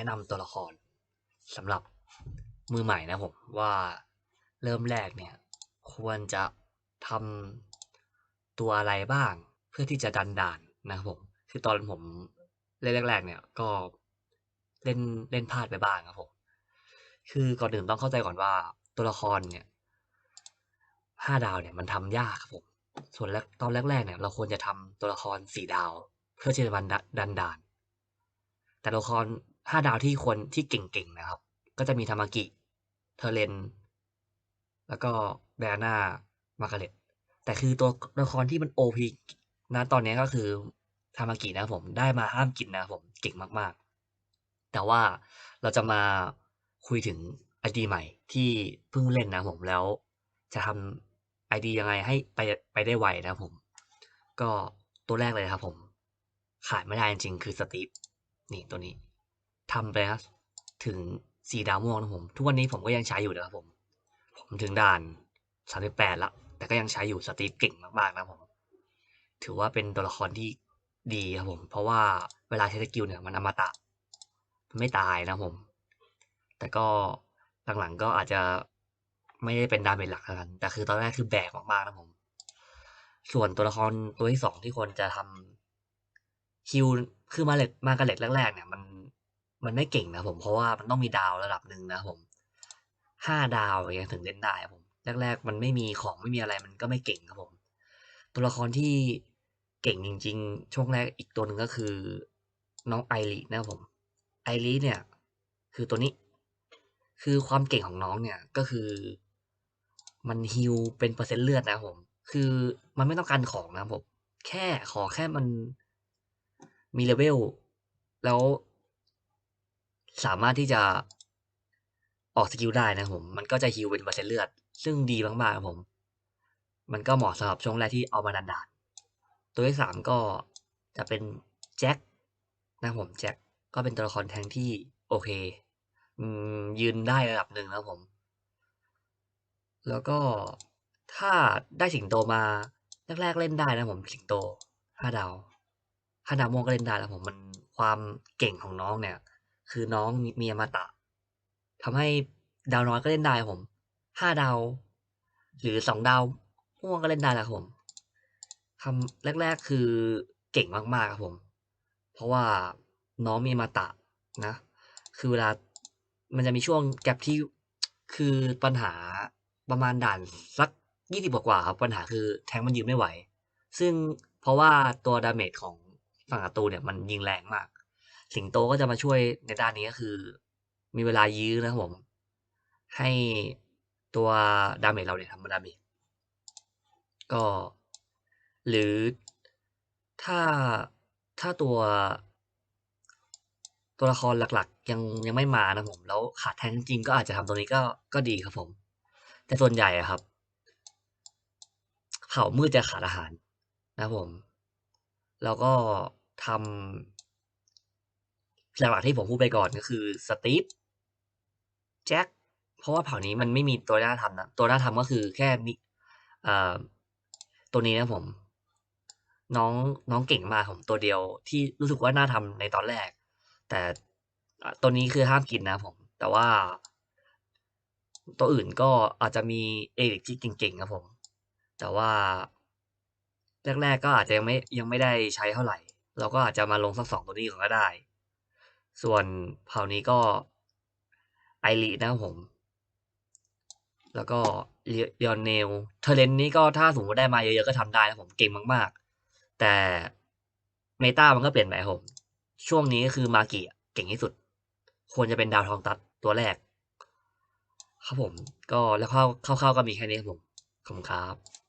แนะนำตัวละครสำหรับมือใหม่นะผมว่าเริ่มแรกเนี่ยควรจะทำตัวอะไรบ้าง เพื่อที่จะดันด่านนะครับผมคือตอนผมเล่นแรก ๆ เนี่ยก็เล่นเล่นพลาดไปบ้างครับผมคือก่อนอื่นต้องเข้าใจก่อนว่าตัวละครเนี่ยห้าดาวเนี่ยมันทำยากครับผมส่วนแรกตอนแรกๆเนี่ย เราควรจะทำตัวละครสี่ดาว เพื่อที่จะดันดันด่าน แต่ตัวละคร ห้าดาวที่ควรที่เก่งๆนะครับ ก็จะมีธรรมากิ เทเลน แล้วก็แบรนามาร์กาเร็ต แต่คือตัวละครที่มันโอพีนะตอนนี้ก็คือธรรมากินะผมได้มาห้ามกินนะผมเก่งมากๆ แต่ว่าเราจะมาคุยถึงไอดีใหม่ที่เพิ่งเล่นนะผมแล้วจะทำไอดียังไงให้ไปไปได้ไวนะผม ก็ตัวแรกเลยครับผม ขาดไม่ได้จริงๆคือสตีฟนี่ตัวนี้ ทำไปนะถึงสี่ดาวม่วงนะผม ทุกวันนี้ผมก็ยังใช้อยู่นะครับผม ผมถึงด่านสามสิบแปดละแต่ก็ยังใช้อยู่สตีเก่งมากๆนะผม ถือว่าเป็นตัวละครที่ดีครับผม เพราะว่าเวลาใช้สกิลเนี่ยมันอมตะมันไม่ตายนะผม แต่ก็หลังๆก็อาจจะไม่ได้เป็นดาเมจหลักกัน แต่คือตอนแรกคือแบกมากๆนะผม ส่วนตัวละครตัวที่สองที่ควรจะทำคิวคือมาเล็ดมากระเล็ดแรกๆเนี่ยมัน มันไม่เก่งนะผมเพราะว่ามันต้องมีดาวระดับหนึ่งนะผมห้าดาวอย่างถึงเล่นได้ผมแรกๆมันไม่มีของไม่มีอะไรมันก็ไม่เก่งครับผม ตัวละครที่เก่งจริง ๆ ช่วงแรกอีกตัวหนึ่งก็คือ น้องไอรีนะครับผมไอรีเนี่ย คือตัวนี้ คือความเก่งของน้องเนี่ยก็คือ มันฮิวเป็นเปอร์เซ็นต์เลือดนะผม คือมันไม่ต้องการของนะผม แค่ขอแค่มันมีเลเวลแล้ว สามารถที่จะออกสกิลได้นะผม มันก็จะฮิวเป็นเปอร์เซ็นต์เลือด ซึ่งดีมากๆครับผม มันก็เหมาะสำหรับช่วงแรกที่เอามาดันดานตัวที่สามก็จะเป็นแจ็คนะผมแจ็คก็เป็นตัวละครแทงที่โอเคอยืนได้ระดับหนึ่งนะครับผม แล้วก็ถ้าได้สิงโตมาแรกๆเล่นได้นะผมสิงโตห้าดาวห้าดาวม่วงก็เล่นได้แล้วผมมันความเก่งของน้องเนี่ย คือน้องมีอมตะทำให้ดาวน้อยก็เล่นได้ผมห้าดาว หรือสองดาวม่วงก็เล่นได้ล้วครับผมคำแรก ๆ คือเก่งมากๆครับผม เพราะว่าน้องมีอมตะนะ คือเวลามันจะมีช่วงแกลบที่คือปัญหาประมาณด่านสักยี่สิบกว่าครับ ปัญหาคือแทงมันยืนไม่ไหว ซึ่งเพราะว่าตัวดาเมจของฝั่งศัตูเนี่ยมันยิงแรงมาก สิงโตก็จะมาช่วยในด้านนี้ก็คือ มีเวลายื้อนะครับผม ให้ตัวดาเมจเราเนี่ยทำดาเมจก็ หรือถ้าถ้าตัว ตัวละครหลักๆ ยังยังไม่มานะผม แล้วขาดแทงจริงก็อาจจะทำตรงนี้ก็ก็ดีครับผม แต่ส่วนใหญ่อะครับเผ่ามืดจะขาดอาหารนะผม แล้วก็ทำ หลักๆที่ผมพูดไปก่อนก็คือสตีฟแจ็คเพราะว่าเผ่านี้มันไม่มีตัวหน้าทำนะตัวหน้าทำก็คือแค่มีตัวนี้นะผม น้องน้องเก่งมาผมตัวเดียวที่รู้สึกว่าน่าทำในตอนแรก แต่ตัวนี้คือห้ามกินนะผม แต่ว่า ตัวอื่นก็อาจจะมีเอริกที่เก่งๆครับผม แต่ว่าแรกๆก็อาจจะยังไม่ยังไม่ได้ใช้เท่าไหร่ เราก็อาจจะมาลงสักสองตัวนี้ก็ได้ ส่วนเผ่านี้ก็ไอรีนะครับผม แล้วก็เลียนเนลเทเลนนี้ก็ถ้าสมมติได้มาเยอะๆก็ทำได้นะผมเก่งมากๆ แต่เมตามันก็เปลี่ยนไปผม ช่วงนี้ก็คือมากิเก่งที่สุด ควรจะเป็นดาวทองตัดตัวแรก ครับผม ก็แล้วเข้าเข้าๆก็มีแค่นี้ครับผมขอบคุณครับ